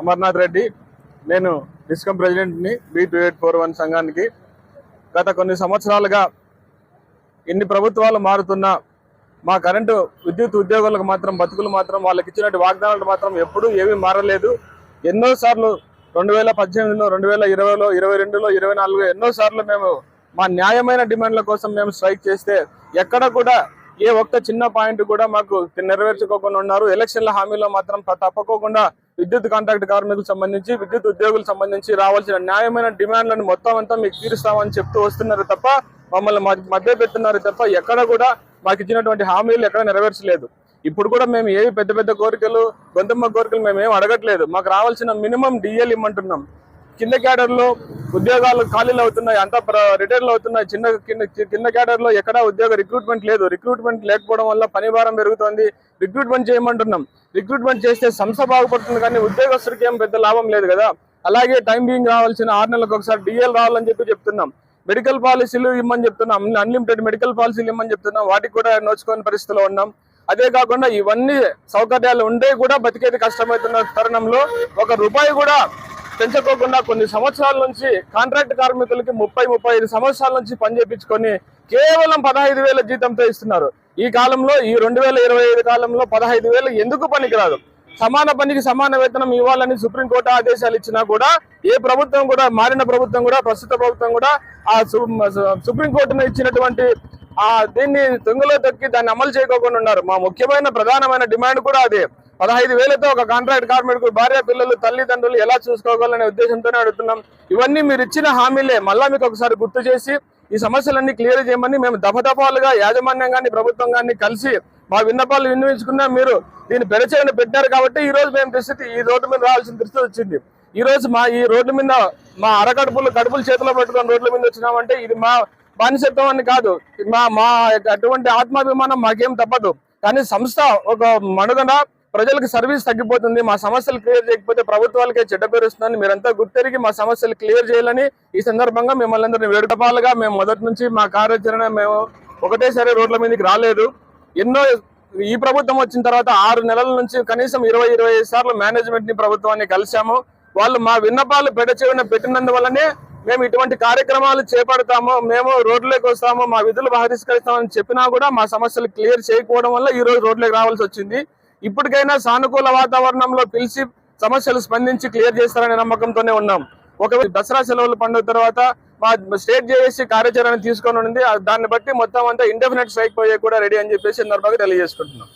అమర్నాథ్ రెడ్డి. నేను discom ప్రెసిడెంట్ని B two eight four one సంఘానికి గత కొన్ని సంవత్సరాలుగా ఎన్ని ప్రభుత్వాలు మారుతున్నా మా కరెంటు విద్యుత్ ఉద్యోగులకు మాత్రం బతుకులు మాత్రం వాళ్ళకి ఇచ్చినట్టు వాగ్దానాలు మాత్రం ఎప్పుడూ ఏమీ మారలేదు. ఎన్నోసార్లు రెండు వేల పద్దెనిమిదిలో రెండు వేల ఇరవైలో ఇరవై రెండులో ఇరవై నాలుగులో ఎన్నోసార్లు మేము మా న్యాయమైన డిమాండ్ల కోసం మేము స్ట్రైక్ చేస్తే ఎక్కడ కూడా ఏ ఒక్క చిన్న పాయింట్ కూడా మాకు నెరవేర్చుకోకుండా ఉన్నారు. ఎలక్షన్ల హామీలో మాత్రం తప్పకోకుండా విద్యుత్ కాంట్రాక్ట్ కార్మికులకు సంబంధించి విద్యుత్ ఉద్యోగులకు సంబంధించి రావాల్సిన న్యాయమైన డిమాండ్లను మొత్తం అంతా మీకు తీరుస్తామని చెప్తూ వస్తున్నారు తప్ప మమ్మల్ని మధ్య పెట్టున్నారు తప్ప ఎక్కడ కూడా మాకు ఇచ్చినటువంటి హామీలు ఎక్కడ నెరవేర్చలేదు. ఇప్పుడు కూడా మేము ఏవి పెద్ద పెద్ద కోరికలు గొంతమ్మ కోరికలు మేము ఏం అడగట్లేదు. మాకు రావాల్సిన మినిమం డిఎల్ ఇమ్మంటున్నాం. కింద క్యాడర్లో ఉద్యోగాలు ఖాళీలు అవుతున్నాయి అంతా రిటైర్లు అవుతున్నాయి. చిన్న కింద కింద క్యాడర్లో ఎక్కడా ఉద్యోగ రిక్రూట్మెంట్ లేదు. రిక్రూట్మెంట్ లేకపోవడం వల్ల పని భారం పెరుగుతోంది. రిక్రూట్మెంట్ చేయమంటున్నాం. రిక్రూట్మెంట్ చేస్తే సంస్థ బాగుపడుతుంది కానీ ఉద్యోగస్తుడికి ఏం పెద్ద లాభం లేదు కదా. అలాగే టైం బీయింగ్ రావాల్సిన ఆరు నెలలకు ఒకసారి డిఎల్ రావాలని చెప్పి చెప్తున్నాం. మెడికల్ పాలసీలు ఇమ్మని చెప్తున్నాం. అన్లిమిటెడ్ మెడికల్ పాలసీలు ఇమ్మని చెప్తున్నాం. వాటికి కూడా నోచుకోని పరిస్థితిలో ఉన్నాం. అదే కాకుండా ఇవన్నీ సౌకర్యాలు ఉండే కూడా బతికేది కష్టమవుతున్న తరుణంలో ఒక రూపాయి కూడా పెంచుకోకుండా కొన్ని సంవత్సరాల నుంచి కాంట్రాక్ట్ కార్మికులకి ముప్పై ముప్పై ఐదు సంవత్సరాల నుంచి పనిచేపించుకొని కేవలం పదహైదు వేల జీతంతో ఇస్తున్నారు ఈ కాలంలో ఈ రెండు వేల ఇరవై ఐదు కాలంలో పదహైదు వేలు ఎందుకు పనికిరాదు? సమాన పనికి సమాన వేతనం ఇవ్వాలని సుప్రీంకోర్టు ఆదేశాలు ఇచ్చినా కూడా ఏ ప్రభుత్వం కూడా మారిన ప్రభుత్వం కూడా ప్రస్తుత ప్రభుత్వం కూడా ఆ సు- సుప్రీంకోర్టును ఇచ్చినటువంటి ఆ దీన్ని తుంగలో తొక్కి దాన్ని అమలు చేయకోకుండా ఉన్నారు. మా ముఖ్యమైన ప్రధానమైన డిమాండ్ కూడా అదే. పదహైదు వేలతో ఒక కాంట్రాక్ట్ కార్మికుడు భార్య పిల్లలు తల్లిదండ్రులు ఎలా చూసుకోగలనే ఉద్దేశంతోనే అడుగుతున్నాం. ఇవన్నీ మీరు ఇచ్చిన హామీలే. మళ్ళా మీకు ఒకసారి గుర్తు చేసి ఈ సమస్యలన్నీ క్లియర్ చేయమని మేము దఫదఫాలుగా యాజమాన్యం కానీ ప్రభుత్వం కానీ కలిసి మా విన్నపాలు విన్నవించుకున్నా మీరు దీన్ని పెరచేయని పెట్టినారు కాబట్టి ఈ రోజు మేము దుస్థితి ఈ రోడ్డు మీద రావాల్సిన దృష్టి వచ్చింది. ఈ రోజు మా ఈ రోడ్డు మీద మా అరకడుపులు కడుపులు చేతిలో పట్టుకొని రోడ్ల మీద వచ్చినామంటే ఇది మా బానిసత్వం అని కాదు. మా మా యొక్క అటువంటి ఆత్మాభిమానం మాకేం తప్పదు. కానీ సంస్థ ఒక మనుగడ ప్రజలకు సర్వీస్ తగ్గిపోతుంది. మా సమస్యలు క్లియర్ చేయకపోతే ప్రభుత్వాలకే చెడ్డ పేరుస్తుందని మీరంతా గుర్తెరిగి మా సమస్యలు క్లియర్ చేయాలని ఈ సందర్భంగా మిమ్మల్ని అందరినీ వేడుకపాలుగా మేము మొదటి నుంచి మా కార్యాచరణ మేము ఒకటేసారి రోడ్ల మీదకి రాలేదు. ఎన్నో ఈ ప్రభుత్వం వచ్చిన తర్వాత ఆరు నెలల నుంచి కనీసం ఇరవై ఇరవై ఐదు సార్లు మేనేజ్మెంట్ని ప్రభుత్వాన్ని కలిశాము. వాళ్ళు మా విన్నపాలు పెడచెవిన పెట్టినందువల్లనే మేము ఇటువంటి కార్యక్రమాలు చేపడతాము మేము రోడ్లోకి వస్తాము మా విధులు బహిష్కరిస్తామని చెప్పినా కూడా మా సమస్యలు క్లియర్ చేయకపోవడం వల్ల ఈ రోజు రోడ్లోకి రావాల్సి వచ్చింది. ఇప్పటికైనా సానుకూల వాతావరణంలో పిలిచి సమస్యలు స్పందించి క్లియర్ చేస్తారనే నమ్మకంతోనే ఉన్నాం. ఒకవేళ దసరా సెలవులు పండుగ తర్వాత మా స్టేట్ చేసి కార్యాచరణ తీసుకొని ఉంది దాన్ని బట్టి మొత్తం అంతా ఇండెఫినెట్ స్ట్రైక్ పోయే కూడా రెడీ అని చెప్పేసి సందర్భంగా తెలియజేసుకుంటున్నాం.